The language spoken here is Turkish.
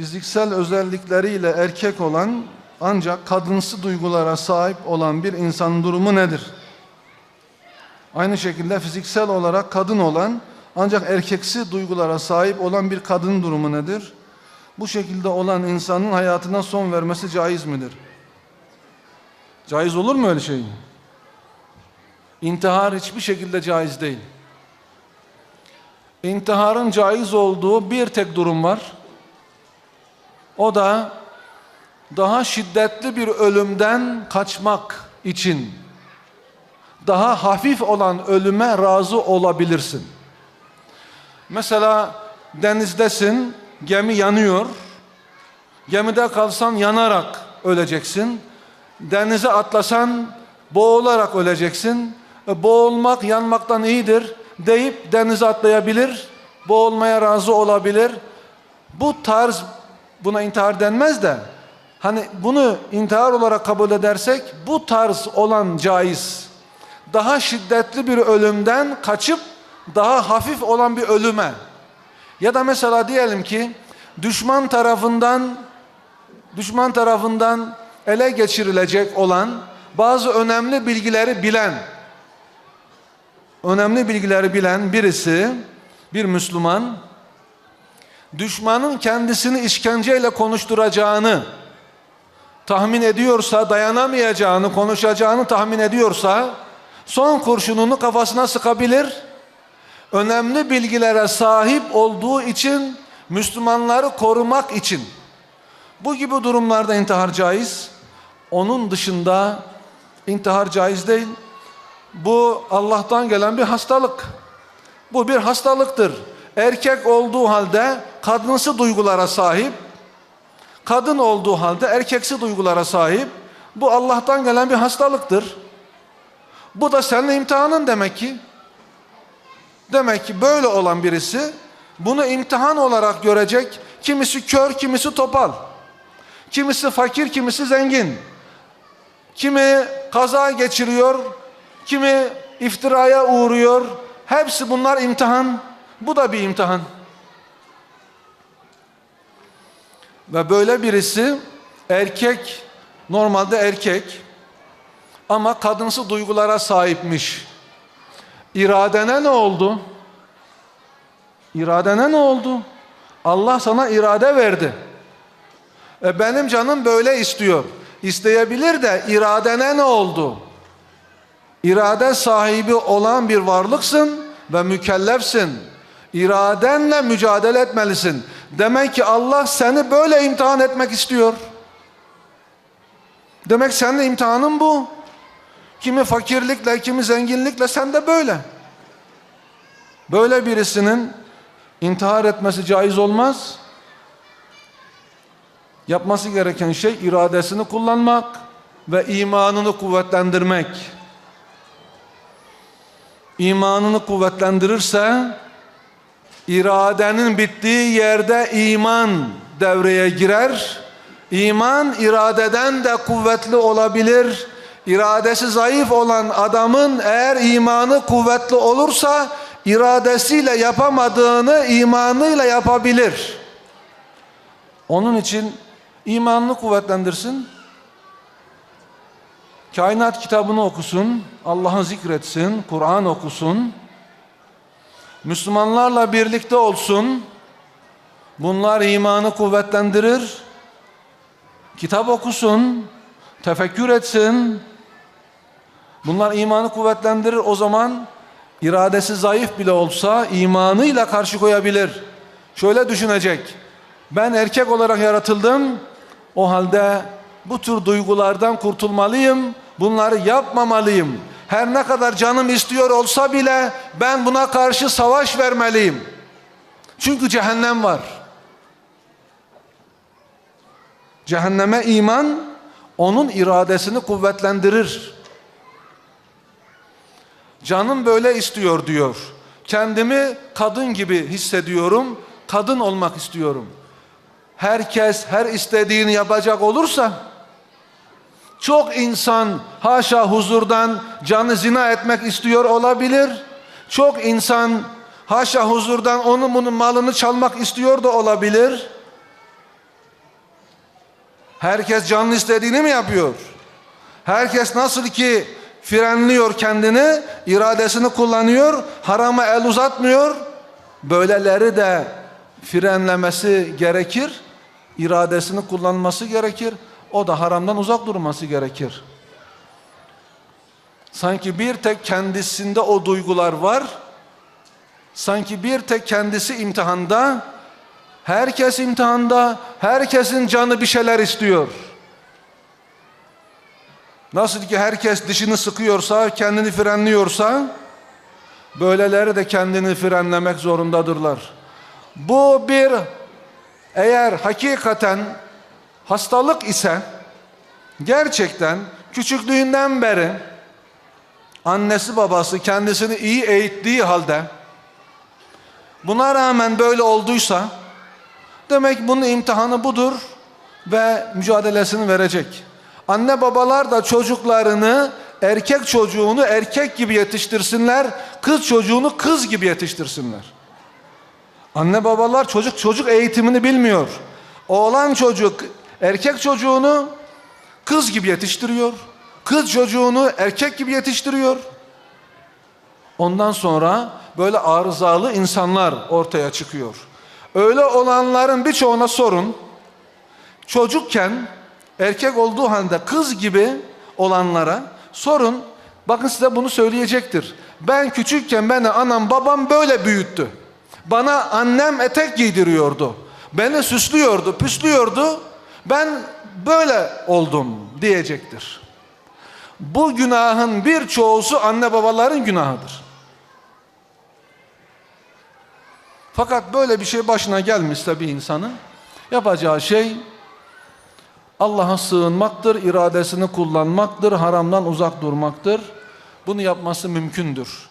fiziksel özellikleriyle erkek olan ancak kadınsı duygulara sahip olan bir insanın durumu nedir? Aynı şekilde fiziksel olarak kadın olan ancak erkeksi duygulara sahip olan bir kadın durumu nedir? Bu şekilde olan insanın hayatına son vermesi caiz midir? Caiz olur mu öyle şey? İntihar hiçbir şekilde caiz değil. İntiharın caiz olduğu bir tek durum var. O da daha şiddetli bir ölümden kaçmak için daha hafif olan ölüme razı olabilirsin. Mesela denizdesin, gemi yanıyor. Gemide kalsan yanarak öleceksin. Denize atlasan boğularak öleceksin. E, boğulmak yanmaktan iyidir deyip denize atlayabilir, boğulmaya razı olabilir. Bu tarz buna intihar denmez de hani bunu intihar olarak kabul edersek bu tarz olan caiz. Daha şiddetli bir ölümden kaçıp daha hafif olan bir ölüme ya da mesela diyelim ki düşman tarafından düşman tarafından ele geçirilecek olan bazı önemli bilgileri bilen önemli bilgileri bilen birisi bir Müslüman düşmanın kendisini işkenceyle konuşturacağını tahmin ediyorsa, dayanamayacağını, konuşacağını tahmin ediyorsa son kurşununu kafasına sıkabilir. Önemli bilgilere sahip olduğu için Müslümanları korumak için bu gibi durumlarda intihar caiz. Onun dışında intihar caiz değil. Bu Allah'tan gelen bir hastalık. Bu bir hastalıktır. Erkek olduğu halde kadınsı duygulara sahip, kadın olduğu halde erkeksi duygulara sahip. Bu Allah'tan gelen bir hastalıktır. Bu da senin imtihanın demek ki. Demek ki böyle olan birisi bunu imtihan olarak görecek. Kimisi kör, kimisi topal. Kimisi fakir, kimisi zengin. Kimi kaza geçiriyor, kimi iftiraya uğruyor. Hepsi bunlar imtihan. Bu da bir imtihan. Ve böyle birisi erkek, normalde erkek ama kadınsı duygulara sahipmiş. İradene ne oldu? İradene ne oldu? Allah sana irade verdi. E benim canım böyle istiyor. İsteyebilir de iradene ne oldu? İrade sahibi olan bir varlıksın ve mükellefsin. İradenle mücadele etmelisin. Demek ki Allah seni böyle imtihan etmek istiyor. Demek senin imtihanın bu. Kimi fakirlikle, kimi zenginlikle sen de böyle. Böyle birisinin intihar etmesi caiz olmaz. Yapması gereken şey iradesini kullanmak ve imanını kuvvetlendirmek. İmanını kuvvetlendirirse iradenin bittiği yerde iman devreye girer. İman iradeden de kuvvetli olabilir. İradesi zayıf olan adamın eğer imanı kuvvetli olursa iradesiyle yapamadığını imanıyla yapabilir. Onun için imanını kuvvetlendirsin. Kainat kitabını okusun, Allah'ı zikretsin, Kur'an okusun. Müslümanlarla birlikte olsun. Bunlar imanı kuvvetlendirir. Kitap okusun, tefekkür etsin. Bunlar imanı kuvvetlendirir. O zaman iradesi zayıf bile olsa imanıyla karşı koyabilir. Şöyle düşünecek. Ben erkek olarak yaratıldım. O halde bu tür duygulardan kurtulmalıyım. Bunları yapmamalıyım. Her ne kadar canım istiyor olsa bile ben buna karşı savaş vermeliyim. Çünkü cehennem var. Cehenneme iman onun iradesini kuvvetlendirir. Canım böyle istiyor diyor. Kendimi kadın gibi hissediyorum. Kadın olmak istiyorum. Herkes her istediğini yapacak olursa çok insan haşa huzurdan canı zina etmek istiyor olabilir. Çok insan haşa huzurdan onun bunun malını çalmak istiyor da olabilir. Herkes canlı istediğini mi yapıyor? Herkes nasıl ki frenliyor kendini, iradesini kullanıyor, harama el uzatmıyor. Böyleleri de frenlemesi gerekir, iradesini kullanması gerekir. O da haramdan uzak durması gerekir. Sanki bir tek kendisinde o duygular var. Sanki bir tek kendisi imtihanda. Herkes imtihanda. Herkesin canı bir şeyler istiyor. Nasıl ki herkes dişini sıkıyorsa, kendini frenliyorsa, böyleleri de kendini frenlemek zorundadırlar. Bu bir eğer hakikaten hastalık ise gerçekten küçüklüğünden beri annesi babası kendisini iyi eğittiği halde buna rağmen böyle olduysa demek bunun imtihanı budur ve mücadelesini verecek. Anne babalar da çocuklarını erkek çocuğunu erkek gibi yetiştirsinler, kız çocuğunu kız gibi yetiştirsinler. Anne babalar çocuk çocuk eğitimini bilmiyor. Oğlan çocuk erkek çocuğunu kız gibi yetiştiriyor. Kız çocuğunu erkek gibi yetiştiriyor. Ondan sonra böyle arızalı insanlar ortaya çıkıyor. Öyle olanların birçoğuna sorun. Çocukken erkek olduğu halde kız gibi olanlara sorun. Bakın size bunu söyleyecektir. Ben küçükken beni anam babam böyle büyüttü. Bana annem etek giydiriyordu. Beni süslüyordu, püslüyordu. Ben böyle oldum diyecektir. Bu günahın birçoğusu anne babaların günahıdır. Fakat böyle bir şey başına gelmişse bir insanın yapacağı şey Allah'a sığınmaktır, iradesini kullanmaktır, haramdan uzak durmaktır. Bunu yapması mümkündür.